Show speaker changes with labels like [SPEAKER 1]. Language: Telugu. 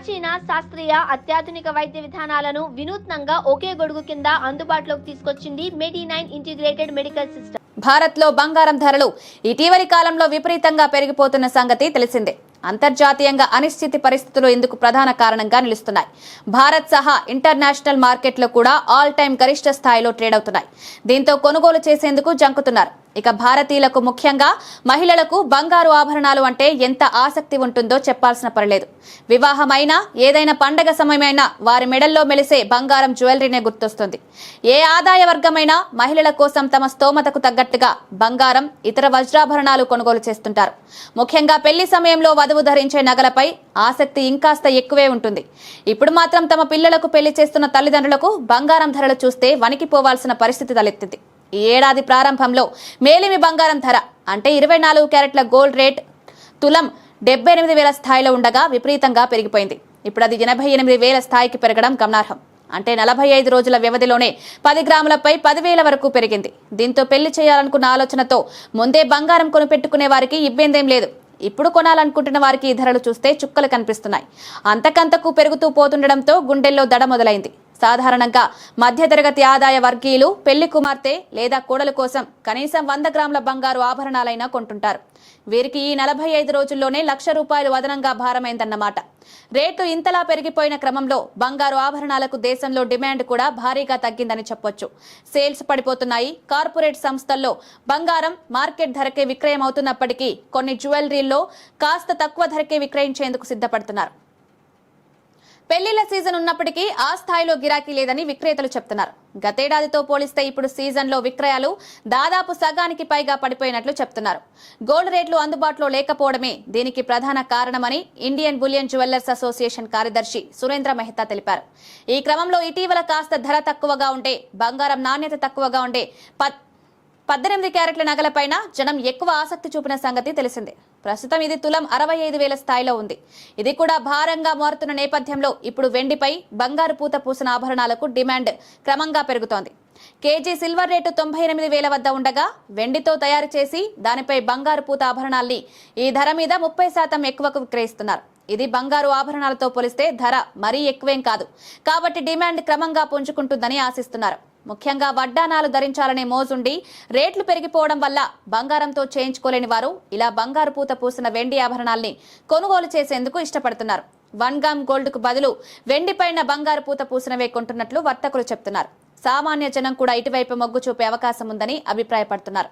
[SPEAKER 1] ప్రాచీన శాస్త్రీయ అత్యాధునిక వైద్య విధానాలను వినూత్నంగా ఒకే గొడుగు కింద అందుబాటులోకి తీసుకొచ్చింది medi nine integrated medical system.
[SPEAKER 2] భారత్లో బంగారం ధరలు ఇటీవలి కాలంలో విపరీతంగా పెరిగిపోతున్న సంగతి తెలిసిందే. అంతర్జాతీయంగా అనిశ్చితి పరిస్థితులు ఇందుకు ప్రధాన కారణంగా నిలుస్తున్నాయి. భారత్ సహా ఇంటర్నేషనల్ మార్కెట్లో కూడా ఆల్ టైం గరిష్ట స్థాయిలో ట్రేడ్ అవుతున్నాయి. దీంతో కొనుగోలు చేసేందుకు జంకుతున్నారు. ఇక భారతీయులకు ముఖ్యంగా మహిళలకు బంగారు ఆభరణాలు అంటే ఎంత ఆసక్తి ఉంటుందో చెప్పాల్సిన పనిలేదు వివాహమైనా ఏదైనా పండగ సమయమైనా వారి మెడల్లో మెలిసే బంగారం జ్యువెలరీనే గుర్తొస్తుంది. ఏ ఆదాయ వర్గమైనా మహిళల కోసం తమ స్తోమతకు తగ్గట్టుగా బంగారం ఇతర వజ్రాభరణాలు కొనుగోలు చేస్తుంటారు. ముఖ్యంగా పెళ్ళి సమయంలో చదువు ధరించే నగలపై ఆసక్తి ఇంకాస్త ఎక్కువే ఉంటుంది. ఇప్పుడు మాత్రం తమ పిల్లలకు పెళ్ళి చేస్తున్న తల్లిదండ్రులకు బంగారం ధరలు చూస్తే వణికిపోవాల్సిన పరిస్థితి తలెత్తింది. ఈ ఏడాది ప్రారంభంలో మేలిమి బంగారం ధర అంటే ఇరవై నాలుగు క్యారెట్ల గోల్డ్ రేట్ తులం డెబ్బై ఎనిమిది వేల స్థాయిలో ఉండగా విపరీతంగా పెరిగిపోయింది. ఇప్పుడు అది ఎనభై ఎనిమిది వేల స్థాయికి పెరగడం గమనార్హం. అంటే నలభై ఐదు రోజుల వ్యవధిలోనే పది గ్రాములపై పదివేల వరకు పెరిగింది. దీంతో పెళ్ళి చేయాలనుకున్న ఆలోచనతో ముందే బంగారం కొనిపెట్టుకునే వారికి ఇబ్బందేం లేదు. ఇప్పుడు కొనాలనుకుంటున్న వారికి ఈ ధరలు చూస్తే చుక్కలు కనిపిస్తున్నాయి. అంతకంతకు పెరుగుతూ పోతుండడంతో గుండెల్లో దడ మొదలైంది. సాధారణంగా మధ్యతరగతి ఆదాయ వర్గీయులు పెళ్ళి కుమార్తె లేదా కోడలు కోసం కనీసం వంద గ్రాముల బంగారు ఆభరణాలైనా కొంటుంటారు. వీరికి ఈ నలభై ఐదు రోజుల్లోనే లక్ష రూపాయలు అదనంగా భారమైందన్నమాట. రేట్లు ఇంతలా పెరిగిపోయిన క్రమంలో బంగారు ఆభరణాలకు దేశంలో డిమాండ్ కూడా భారీగా తగ్గిందని చెప్పొచ్చు. సేల్స్ పడిపోతున్నాయి. కార్పొరేట్ సంస్థల్లో బంగారం మార్కెట్ ధరకే విక్రయం అవుతున్నప్పటికీ కొన్ని జ్యువెలరీల్లో కాస్త తక్కువ ధరకే విక్రయించేందుకు సిద్ధపడుతున్నారు. పెళ్ళిళ్ళ సీజన్ ఉన్నప్పటికీ ఆ స్థాయిలో గిరాకీ లేదని విక్రేతలు చెప్తున్నారు. గతేడాదితో పోలిస్తే ఇప్పుడు సీజన్లో విక్రయాలు దాదాపు సగానికి పైగా పడిపోయినట్లు చెప్తున్నారు. గోల్డ్ రేట్లు అందుబాటులో లేకపోవడమే దీనికి ప్రధాన కారణమని ఇండియన్ బులియన్ జ్యువెల్లర్స్ అసోసియేషన్ కార్యదర్శి సురేంద్ర మెహతా తెలిపారు. ఈ క్రమంలో ఇటీవల కాస్త ధర తక్కువగా ఉండే బంగారం నాణ్యత తక్కువగా ఉండే ప- పద్దెనిమిది క్యారెట్ల నగలపైన జనం ఎక్కువ ఆసక్తి చూపిన సంగతి తెలిసిందే. ప్రస్తుతం ఇది తులం అరవై ఐదు వేల స్థాయిలో ఉంది. ఇది కూడా భారంగా మారుతున్న నేపథ్యంలో ఇప్పుడు వెండిపై బంగారు పూత పూసిన ఆభరణాలకు డిమాండ్ క్రమంగా పెరుగుతోంది. కేజీ సిల్వర్ రేటు తొంభై ఎనిమిది వేల వద్ద ఉండగా వెండితో తయారు చేసి దానిపై బంగారు పూత ఆభరణాల్ని ఈ ధర మీద ముప్పై శాతం ఎక్కువకు విక్రయిస్తున్నారు ఇది బంగారు ఆభరణాలతో పోలిస్తే ధర మరీ ఎక్కువేం కాదు. కాబట్టి డిమాండ్ క్రమంగా పుంజుకుంటుందని ఆశిస్తున్నారు. ముఖ్యంగా వడ్డానాలు ధరించాలనే మోజుండి రేట్లు పెరిగిపోవడం వల్ల బంగారంతో చేయించుకోలేని వారు ఇలా బంగారు పూత పూసిన వెండి ఆభరణాల్ని కొనుగోలు చేసేందుకు ఇష్టపడుతున్నారు. వన్ గ్రామ్ గోల్డ్కు బదులు వెండిపైన బంగారు పూత పూసినవే కొంటున్నట్లు వర్తకులు చెప్తున్నారు. సామాన్య జనం కూడా ఇటువైపు మొగ్గు చూపే అవకాశం ఉందని అభిప్రాయపడుతున్నారు.